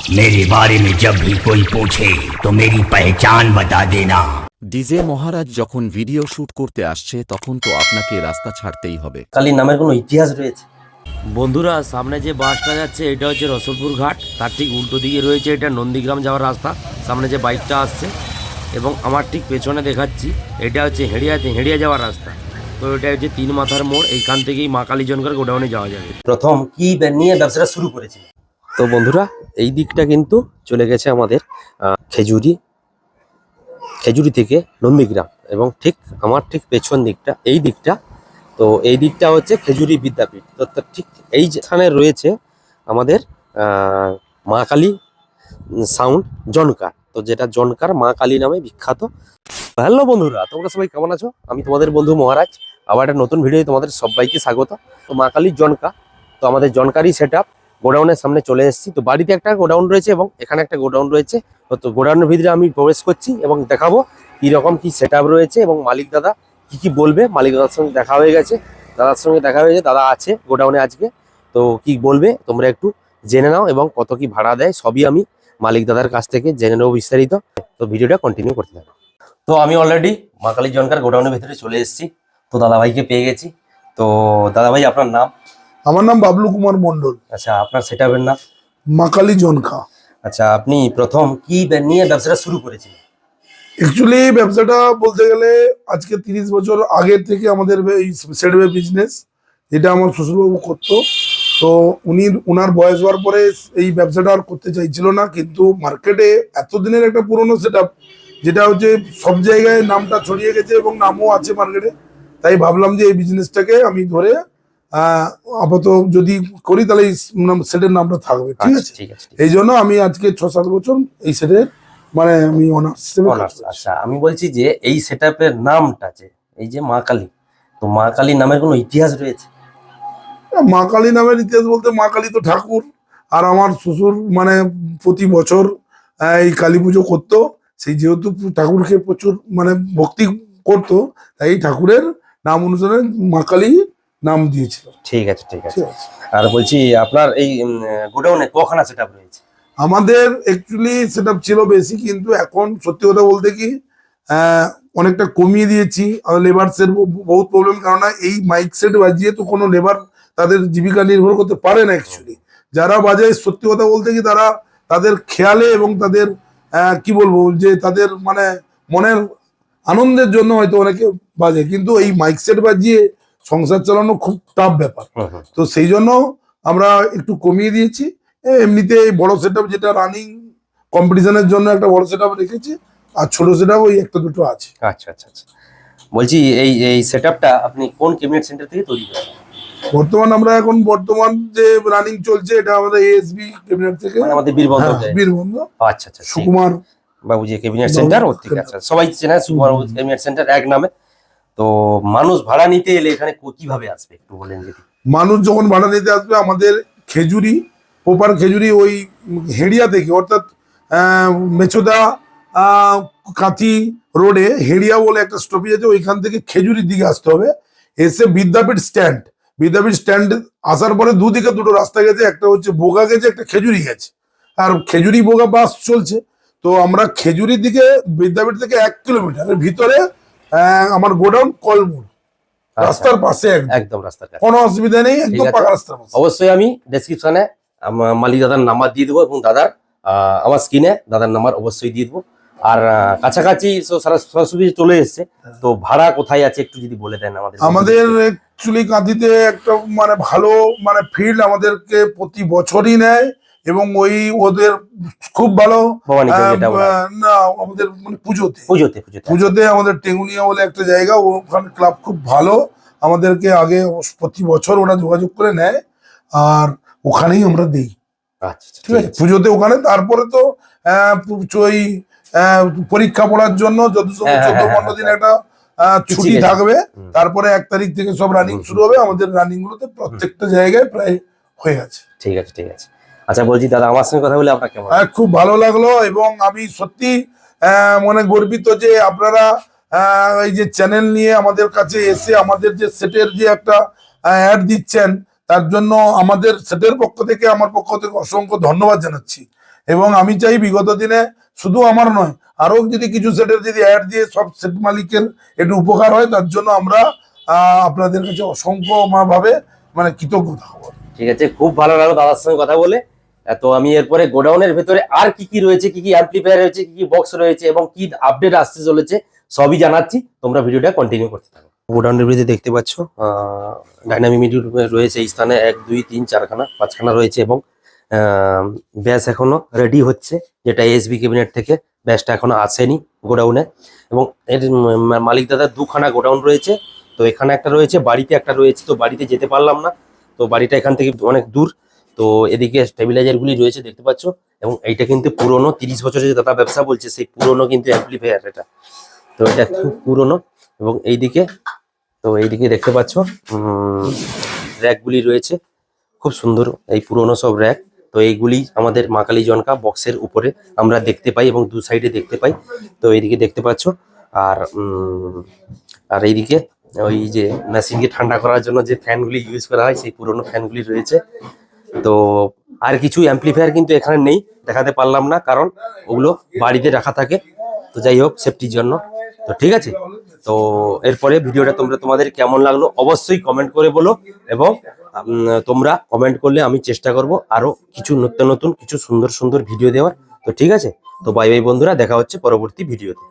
मेरे बारे में जब भी कोई पूछे तो मेरी पहचान बता देना ডিজে মহারাজ যখন ভিডিও শুট করতে আসছে তখন তো আপনাকে রাস্তা ছাড়তেই হবে কালীর নামের কোনো ইতিহাস রয়েছে বন্ধুরা সামনে যে বাসটা যাচ্ছে এটা হচ্ছে রসুলপুর ঘাট তার ঠিক উল্টো দিকে রয়েছে এটা নন্দীগ্রাম যাওয়ার রাস্তা সামনে যে বাইকটা আসছে এবং আমার ঠিক পেছনে দেখাচ্ছি এটা হচ্ছে হেড়িয়াতে হেড়িয়া যাওয়ার রাস্তা তো এটা হচ্ছে তিন মাথার মোড় এইখান থেকেই মা কালীজনকার গোডাউনে যাওয়া যাবে প্রথম কি ব্যা- নিয়ে ব্যবসাটা শুরু করেছিল তো বন্ধুরা, এই দিকটা কিন্তু চলে গেছে আমাদের খেজুরি খেজুরি থেকে নন্দীগ্রাম এবং ঠিক আমার ঠিক পেছন দিকটা, এই দিকটা। তো এই দিকটা হচ্ছে খেজুরি বিদ্যাপীঠ। তো ঠিক এই যেখানে রয়েছে আমাদের মা কালী সাউন্ড জনকার তো যেটা জনকার মা কালী নামে বিখ্যাত। হ্যালো বন্ধুরা, তোমরা সবাই কেমন আছো? আমি তোমাদের বন্ধু মহারাজ। আবার একটা নতুন ভিডিও তোমাদের সবাইকে স্বাগত। তো মা কালীর জনকা, তো আমাদের জনকারই সেট গোডাউনের সামনে চলে এসেছি। তো বাড়িতে একটা গোডাউন রয়েছে এবং এখানে একটা গোডাউন রয়েছে। তো গোডাউনের ভিতরে আমি প্রবেশ করছি এবং দেখাবো কি রকম কি সেট রয়েছে এবং মালিক দাদা কি কি বলবে। মালিক দাদার সঙ্গে দেখা হয়ে গেছে। দাদার সঙ্গে দেখা হয়েছে দাদা আছে গোডাউনে আজকে। তো কি বলবে? তোমরা একটু জেনে নাও এবং কত কি ভাড়া দেয় সবই আমি মালিক দাদার কাছ থেকে জেনে নেব বিস্তারিত। তো ভিডিওটা কন্টিনিউ করতে থাকো। তো আমি অলরেডি মা কালী জনকার গোডাউনের ভিতরে চলে এসেছি। তো দাদাভাইকে পেয়ে গেছি। তো দাদাভাই, আপনার নাম? আমার নাম বাবলু কুমার মন্ডল আচ্ছা আপনার সেট নাম মাকালি জনকা আচ্ছা আপনি প্রথম কি নিয়ে ব্যবসাটা শুরু করেছিলেন? অ্যাকচুয়ালি ব্যবসাটা বলতে গেলে আজকে তিরিশ বছর আগের থেকে আমাদের এই সেডওয়ে বিজনেস এটা আমার শ্বশুরবাবু করতো। তো উনি ওনার বয়স হওয়ার পরে এই ব্যবসাটা আর করতে চাইছিল না কিন্তু মার্কেটে এতদিনের একটা পুরনো সেট যেটা হচ্ছে সব জায়গায় নামটা ছড়িয়ে গেছে এবং নামও আছে মার্কেটে তাই ভাবলাম যে এই বিজনেসটাকে আমি ধরে আপাতত যদি করি তাহলে এই সেটের নামটা থাকবে ঠিক আচ্ছা আছে? এই জন্য আমি আজকে ছ সাত বছর এই সেটের মানে আমি অনার্স। আচ্ছা আমি বলছি যে এই সেট নামটা যে এই যে মা কালী তো মা কালী নামের কোনো ইতিহাস রয়েছে? মা কালী নামের ইতিহাস বলতে মা কালী তো ঠাকুর আর আমার শ্বশুর মানে প্রতি বছর এই কালী পুজো করতো সেই যেহেতু ঠাকুরকে প্রচুর মানে ভক্তি করতো তাই ঠাকুরের নাম অনুসারে মা কালী নাম দিয়েছিল। ঠিক আছে ঠিক আছে। আর বলছি আপনার এই গোডাউনে কখানা সেট রয়েছে আমাদের অ্যাকচুয়ালি সেটা ছিল বেশি কিন্তু এখন সত্যি কথা বলতে কি অনেকটা কমিয়ে দিয়েছি। লেবারসের বহুত প্রবলেম কারণ এই মাইক সেট বাজিয়ে তো কোনো লেবার তাদের জীবিকা নির্ভর করতে পারে না অ্যাকচুয়ালি যারা বাজায় সত্যি কথা বলতে কি তারা তাদের খেয়ালে এবং তাদের কি বলব যে তাদের মানে মনের আনন্দের জন্য হয়তো অনেকে বাজে কিন্তু এই মাইক সেট বাজিয়ে সংসার চালানো খুব টাফ ব্যাপার। তো সেই জন্য আমরা একটু কমিয়ে দিয়েছি। এমনিতে এই বড় সেট যেটা রানিং কম্পিটিশনের জন্য একটা বড় সেট রেখেছি আর ছোট সেট ওই একটা দুটো আছে। আচ্ছা আচ্ছা আচ্ছা। বলছি এই এই সেট আপনি কোন ক্যাবিনেট সেন্টার থেকে তৈরি করেন? বর্তমান আমরা এখন বর্তমান যে রানিং চলছে এটা আমাদের এএসবি ক্যাবিনেট থেকে। মানে আমাদের বীরবন্ধ হ্যাঁ। বীরবন্ধু। আচ্ছা আচ্ছা সুকুমার। বাবু যে ক্যাবিনেট সেন্টার ওর থেকে। আচ্ছা সবাই চেনে সুকুমার ক্যাবিনেট সেন্টার এক নামে। তো মানুষ ভাড়া নিতে এলে এখানে কীভাবে আসবে একটু বলেন যদি। মানুষ যখন ভাড়া নিতে আসবে, আমাদের খেজুরি, প্রপার খেজুরি ওই হেড়িয়া থেকে, অর্থাৎ মেছোদা কাঁথি রোডে হেড়িয়া বলে একটা স্টপেজ আছে, ওইখান থেকে খেজুরির দিকে আসতে হবে। এসে বিদ্যাপীঠ স্ট্যান্ড বিদ্যাপীঠ স্ট্যান্ড আসার পরে দুদিকে দুটো রাস্তা গেছে, একটা হচ্ছে বোগা গেছে, একটা খেজুরি গেছে। আর খেজুরি বোগা বাস চলছে। তো আমরা খেজুরির দিকে, বিদ্যাপীঠ থেকে এক কিলোমিটারের ভিতরে আমার গোডাউন কলমুর। রাস্তার পাশে একদম। রাস্তার কোনো অসুবিধা নেই একদম পাকা রাস্তার পাশে। অবশ্যই আমি ডেসক্রিপশনে মালিক দাদার নাম্বার দিয়ে দেবো এবং দাদার আমার স্ক্রিনে দাদার নাম্বার অবশ্যই দিয়ে দেবো। আর কাছাকাছি সারা- সরাসরি চলে এসছে। তো ভাড়া কোথায় আছে একটু যদি বলে দেন আমাদের আমাদের অ্যাকচুয়ালি কাঁথিতে একটা মানে ভালো মানে ফিল্ড আমাদেরকে প্রতি বছরই নেয়। এবং ওই ওদের খুব ভালো হয়। না আমাদের মানে পুজোতে। পুজোতে পুজোতে। আমাদের টেঙ্গুনিয়া বলে একটা জায়গা ওখানে ক্লাব খুব ভালো। আমাদেরকে আগে প্রতি বছর ওরা যোগাযোগ করে নেয় আর ওখানেই আমরা দিই। আচ্ছা আচ্ছা, ঠিক আছে? পুজোতে ওখানে তারপরে তো ওই পরীক্ষা পড়ার জন্য যত সময় হ্যাঁ, চোদ্দ হ্যাঁ, পনেরো হ্যাঁ, দিন একটা ছুটি থাকবে। তারপরে এক তারিখ থেকে সব রানিং শুরু হবে। আমাদের রানিং গুলোতে প্রত্যেকটা জায়গায় প্রায় হয়ে আছে। ঠিক আছে ঠিক আছে। আচ্ছা বলছি দাদা আমার সঙ্গে কথা বলে আপনার কেমন? আহ, খুব ভালো লাগল এবং আমি সত্যি মনে গর্বিত যে আপনারা এই যে চ্যানেল নিয়ে আমাদের কাছে এসে আমাদের যে সেটের যে একটা অ্যাড দিচ্ছেন তার জন্য আমাদের সেটের পক্ষ থেকে আমার পক্ষ থেকে অসংখ্য ধন্যবাদ জানাচ্ছি। এবং আমি চাই বিগত দিনে শুধু আমার নয় আরও যদি কিছু সেটের যদি অ্যাড দিয়ে সব সেট মালিকের একটু উপকার হয় তার জন্য আমরা আপনাদের কাছে অসংখ্য ভাবে মানে কৃতজ্ঞতা। হব ঠিক আছে খুব ভালো লাগল দাদার সঙ্গে কথা বলে। তো আমি এরপরে গোডাউনের ভেতরে আর কি কি রয়েছে, কি কি অ্যাম্পলিফায়ার রয়েছে, কি কি বক্স রয়েছে এবং কি আপডেট আসতে চলেছে, সবই জানাচ্ছি। তোমরা ভিডিওটা কন্টিনিউ করতে থাকো। গোডাউনের ভিতরে দেখতে পাচ্ছ ডাইনামিক রয়েছে এই স্থানে, এক, দুই, তিন, চারখানা, পাঁচখানা রয়েছে এবং ব্যাস এখনও রেডি হচ্ছে, যেটা এসবি ক্যাবিনেট থেকে ব্যাসটা এখনও আসেনি গোডাউনে। এবং এর মালিক দাদার দুখানা গোডাউন রয়েছে, তো এখানে একটা রয়েছে, বাড়িতে একটা রয়েছে, তো বাড়িতে যেতে পারলাম না, তো বাড়িটা এখান থেকে অনেক দূর। তো এদিকে স্টেবিলাইজার গুলি রয়েছে, দেখতে পাচ্ছ? এবং এইটা কিন্তু পুরনো, তিরিশ বছরের যে দাদা ব্যবসা বলছে, সেই পুরনো কিন্তু অ্যাম্পলিফায়ার এটা। তো এটা খুব পুরনো। এবং এইদিকে, তো এইদিকে দেখতে পাচ্ছ র্যাকগুলি রয়েছে। খুব সুন্দর এই পুরনো সব র্যাক তো এইগুলি আমাদের মাকালি জনকা বক্সের উপরে আমরা দেখতে পাই এবং দু সাইডে দেখতে পাই। তো এইদিকে দেখতে পাচ্ছ, আর আর এইদিকে ওই যে মেশিনকে ঠান্ডা করার জন্য যে ফ্যানগুলি ইউজ করা হয়, সেই পুরনো ফ্যানগুলি রয়েছে। তো আর কিছু অ্যাম্পলিফায়ার কিন্তু এখানে নেই, দেখাতে পারলাম না, কারণ ওগুলো বাড়িতে রাখা থাকে। তো যাই হোক সেফটির জন্য। তো ঠিক আছে? তো এরপরে ভিডিওটা তোমরা, তোমাদের কেমন লাগল অবশ্যই কমেন্ট করে বলো এবং তোমরা কমেন্ট করলে আমি চেষ্টা করব আরও কিছু নতুন নতুন, কিছু সুন্দর সুন্দর ভিডিও দেওয়ার। তো ঠিক আছে? তো বাই বাই বন্ধুরা, দেখা হচ্ছে পরবর্তী ভিডিওতে